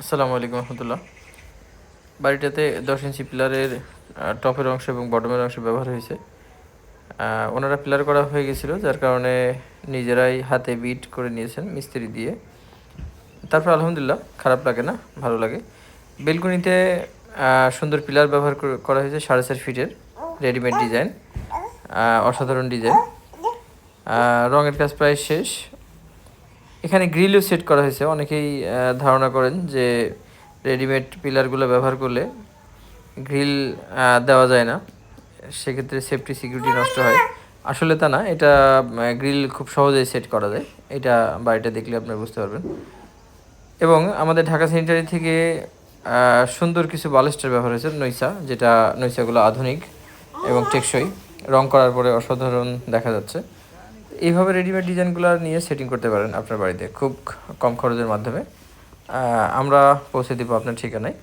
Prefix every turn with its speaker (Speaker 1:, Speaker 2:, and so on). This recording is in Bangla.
Speaker 1: আসসালামু আলাইকুম রহমতুল্লাহ। বাড়িটাতে দশ ইঞ্চি পিলারের টপের অংশ এবং বটমের অংশ ব্যবহার হয়েছে। ওনারা পিলার করা হয়ে গেছিল, যার কারণে নিজেরাই হাতে বিট করে নিয়েছেন মিস্ত্রি দিয়ে। তারপর আলহামদুলিল্লাহ খারাপ লাগে না, ভালো লাগে। বেলকুনিতে সুন্দর পিলার ব্যবহার করা হয়েছে সাড়ে চার ফিটের, রেডিমেড ডিজাইন অসাধারণ ডিজাইন। রঙের কাজ প্রায় শেষ। এখানে গ্রিলও সেট করা হয়েছে। অনেকেই ধারণা করেন যে রেডিমেড পিলারগুলো ব্যবহার করলে গ্রিল দেওয়া যায় না। সেক্ষেত্রে সেফটি, সিকিউরিটি নষ্ট হয়। আসলে তা না, এটা গ্রিল খুব সহজেই সেট করা যায়। এটা বাড়িটা দেখলে আপনারা বুঝতে পারবেন। এবং আমাদের ঢাকা সেনিটারি থেকে সুন্দর কিছু বালিস্টার ব্যবহার হয়েছে নৈসা যেটা নৈসাগুলো আধুনিক এবং টেকসই। রং করার পরে অসাধারণ দেখা যাচ্ছে। এইভাবে রেডিমেড ডিজাইনগুলো নিয়ে সেটিং করতে পারেন আপনার বাড়িতে, খুব কম খরচের মাধ্যমে। আমরা পৌঁছে দেবো আপনার ঠিকানায়।